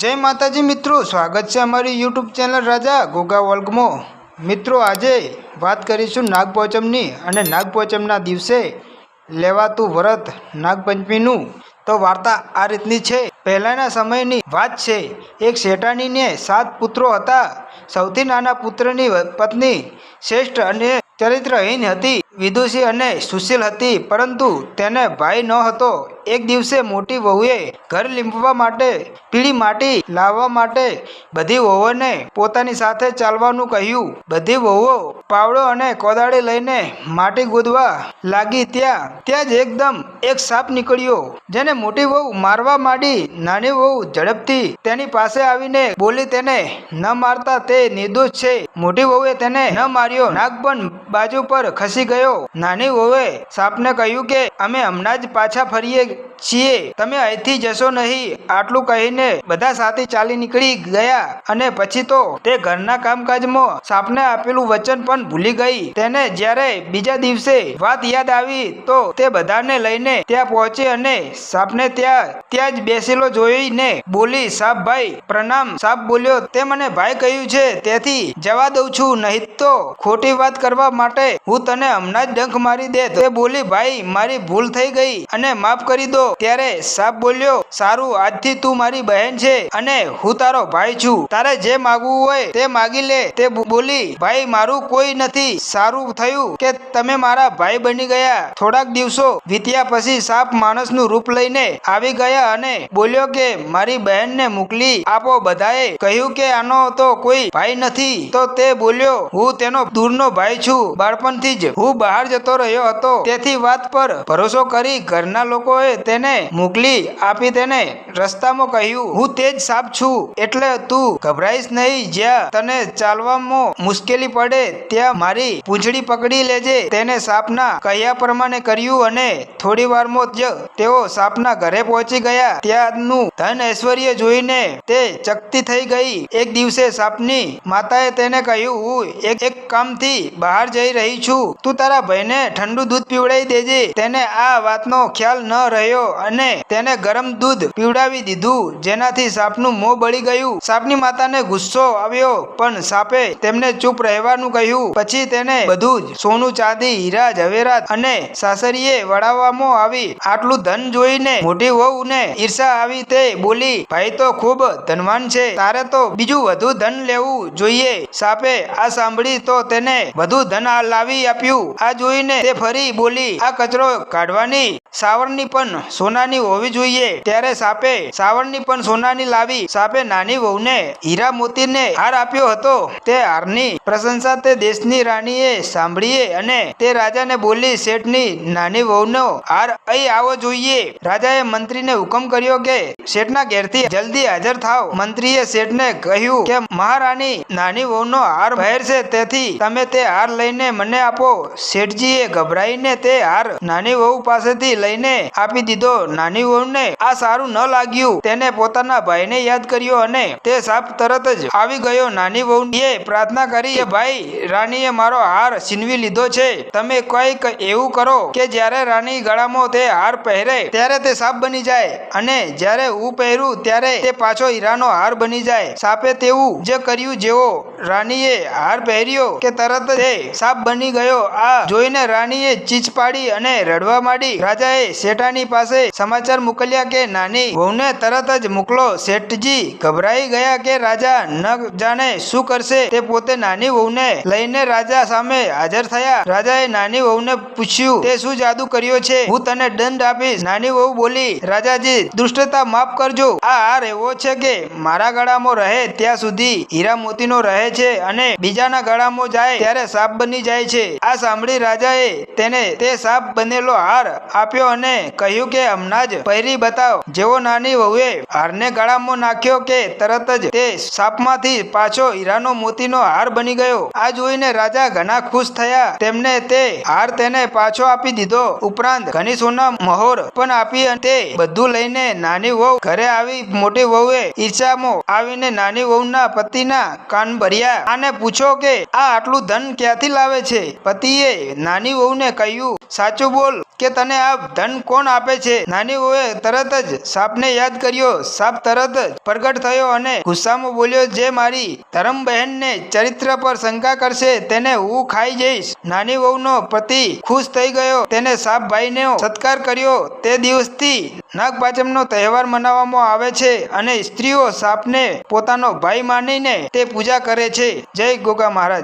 જય માતાજી મિત્રો, સ્વાગત છે અમારી યુટ્યુબ ચેનલ રાજા ગોગા વર્ગમાં મિત્રો, આજે વાત કરીશું નાગપંચમની અને નાગપંચમના દિવસે લેવાતું વ્રત નાગપંચમીનું. તો વાર્તા આ રીતની છે. પહેલાંના સમયની વાત છે, એક શેઠાણીને સાત પુત્રો હતા. સૌથી નાના પુત્રની પત્ની શ્રેષ્ઠ અને ચરિત્રહીન હતી. વિદુષી અને સુશીલ હતી, પરંતુ તેને ભાઈ ન હતો. એક દિવસે મોટી વહુએ ઘર લીંપવા માટે પીળી માટી લાવવા માટે બધી વહુઓને પોતાની સાથે ચાલવાનું કહ્યું. બધી વહુઓ પાવડો અને કોદાળી લઈને માટી ગોદવા લાગી ત્યાં. ત્યાં જ એકદમ એક સાપ નીકળ્યો, જેને મોટી વહુ મારવા માંડી. નાની વહુ ઝડપથી તેની પાસે આવીને બોલી, તેને ન મારતા તે નિર્દોષ છે. મોટી વહુએ તેને ન માર્યો. નાગપણ બાજુ પર ખસી ગયો. નાની વહુએ સાપને કહ્યું કે, અમે હમણાં જ પાછા ફરીએ છીએ. તમે અહીંથી જશો નહીં. આટલું કહીને બધા સાથે ચાલી નીકળી ગયા અને પછી તો તે ઘરના કામકાજમાં સાપને આપેલું વચન પણ ભૂલી ગઈ. તેને જ્યારે બીજા દિવસે વાત યાદ આવી તો તે બધાને લઈને ત્યાં પહોંચી અને સાપને ત્યાં ત્યાં જ બેસેલો જોઈને બોલી, સાપ ભાઈ, પ્રણામ. સાપ બોલ્યો, તે મને ભાઈ કહ્યું છે, તેથી જવા દઉં છું. નહીં તો ખોટી વાત કરવા માટે હું તને હમણાં જ ડંખ મારી દે તે બોલી, ભાઈ, મારી ભૂલ થઈ ગઈ અને માફ કરી દો. ત્યારે સાપ બોલ્યો, સારું, આજથી તું મારી બહેન છે અને હું તારો ભાઈ છું. તારે જે માગવું હોય તે માગી લે. તે બોલી, ભાઈ, મારું કોઈ નથી. સારું થયું કે તમે મારા ભાઈ બની ગયા. થોડાક દિવસો વીત્યા પછી સાપ માણસનું રૂપ લઈને આવી ગયા અને બોલ્યો કે, મારી બહેનને મોકલી આપો બધાએ. કહ્યું કે આનો તો કોઈ ભાઈ નથી. તો તે બોલ્યો, હું તેનો દૂરનો ભાઈ છું. બાળપણથી જ હું બહાર જતો રહ્યો હતો. તેથી વાત પર ભરોસો કરી ઘરના લોકોએ તેને મોકલી આપી તેને રસ્તામાં કહ્યું, હું તે જ સાપ છું, એટલે તું ગભરાઈશ નહીં. જ્યાં તને ચાલવામાં મુશ્કેલી પડે, ત્યાં મારી પૂંછડી પકડી લેજે. તેને સાપના કહ્યા પ્રમાણે કર્યું અને થોડી વારમાં જ તેઓ સાપના ઘરે પહોંચી ગયા. ત્યાંનું ધન ઐશ્વર્ય જોઈને તે ચકતી થઈ ગઈ. એક દિવસે સાપની માતાએ તેને કહ્યું હું એક એક કામથી બહાર જઈ રહી છું. તું તારા ભાઈને ઠંડુ દૂધ પીવડાવી દેજે. તેને આ વાતનો ખ્યાલ ન રહ્યો અને તેને ગરમ દૂધ પીવડાવી દીધું. જેનાથી સાપનું મોં બળી ગયું. સાપની માતાને ગુસ્સો આવ્યો, પણ સાપે તેમને ચૂપ રહેવાનું કહ્યું. પછી તેને બધું જ સોનું, ચાંદી, હીરા, ઝવેરાત અને સાસરીએ વડાવવામાં આવી. આટલું ધન જોઈને મોટી વહુને ઈર્ષા આવી તે બોલી, ભાઈ તો ખૂબ ધનવાન છે. તારે તો બીજું વધુ ધન લેવું જોઈએ. સાપે આ સાંભળી તો તેને વધુ ધન લાવી આપ્યું. આ જોઈને તે ફરી બોલી, આ કચરો કાઢવાની સાવરની પણ સોનાની હોવી જોઈએ. ત્યારે સાપે સાવરની પણ સોનાની લાવી, સાપે નાની વહુને હીરા મોતીને હાર આપ્યો હતો. તે હારની પ્રશંસા તે દેશની રાણીએ સાંભળીએ અને તે રાજાને બોલી, શેઠની નાની વહુનો હાર અહીં આવો જોઈએ. રાજાએ મંત્રીને હુકમ કર્યો કે શેઠના ઘેરથી જલ્દી હાજર થાવ. મંત્રીએ શેઠને કહ્યું કે, મહારાણી નાની વહુનો હાર ભેર છે, તેથી તમે તે હાર લઈને મને આપો. શેઠજીએ ગભરાઈને તે હાર નાની વહુ પાસેથી લઈને આપી દીધો. નાની વહુને આ સારું ન લાગ્યું. તેને પોતાના ભાઈને યાદ કર્યો અને તે સાપ તરત જ આવી ગયો. નાની વહુએ પ્રાર્થના કરી કે, ભાઈ, રાણીએ મારો હાર છીનવી લીધો છે. તમે કંઈક એવું કરો કે જ્યારે રાણી ગળામાં તે હાર પહેરે, ત્યારે તે સાપ બની જાય. અને જ્યારે હું પહેરું ત્યારે તે પાછો હીરાનો હાર બની જાય. સાપે તેવું જે કર્યું જેવો રાણીએ હાર પહેર્યો કે તરત તે સાપ બની ગયો. આ જોઈને રાણીએ ચીચ પાડી અને રડવા માંડી. રાજાએ શેઠાની પાસે સમાચાર મોકલ્યા કે, નાની વહુને તરત જ મોકલો. શેઠજી ગભરાઈ ગયા કે રાજા ન જાણે શું કરશે. તે પોતે નાની વહુને લઈને રાજા સામે હાજર થયા. રાજાએ નાની વહુને પૂછ્યું, તે શું જાદુ કર્યો છે? હું તને દંડ આપીશ. નાની વહુ બોલી, રાજાજી, દુષ્ટતા માફ કરજો. આ એવો છે કે મારા ગળામાં રહે ત્યાં સુધી હીરા મોતીનો રહે છે અને બીજાના ગળામાં જાય ત્યારે સાપ બની જાય છે. આ સાંભળી રાજાએ તેને તે સાપ બનેલો હાર આપ્યો અને કહ્યું કે, હમણાં જ પહેરી બતાવ. જેવો નાની વહુએ હારને ગળામાં નાખ્યો કે તરત જ તે સાપમાંથી પાછો હીરાનો મોતીનો હાર બની ગયો. આ જોઈને રાજા ઘણા ખુશ થયા. તેમને તે હાર તેને પાછો આપી દીધો. ઉપરાંત ઘણી સોના મહોર પણ આપી અને તે બધું લઈને નાની વહુ ઘરે આવી મોટી વહુએ ઈર્ષામો આવીને નાની વહુના પતિના કાન ભર્યા. અને પૂછો કે આ આટલું ધન ક્યાંથી લાવે છે? પતિએ નાની વહુને કહ્યું, સાચું બોલ. કે તને આ ધન કોણ આપે છે? નાની વહુએ તરત જ સાપને યાદ કર્યો. સાપ તરત જ પ્રગટ થયો અને ગુસ્સામાં બોલ્યો, જે મારી ધરમ બહેનને ચરિત્ર પર શંકા કરશે, તેને હું ખાઈ જઈશ. નાની વહુનો પતિ ખુશ થઈ ગયો. તેને સાપ ભાઈનો સત્કાર કર્યો. તે દિવસથી નાગપાંચમનો તહેવાર મનાવવામાં આવે છે અને સ્ત્રીઓ સાપને પોતાનો ભાઈ માનીને તે પૂજા કરે છે. જય ગોગા મહારાજ.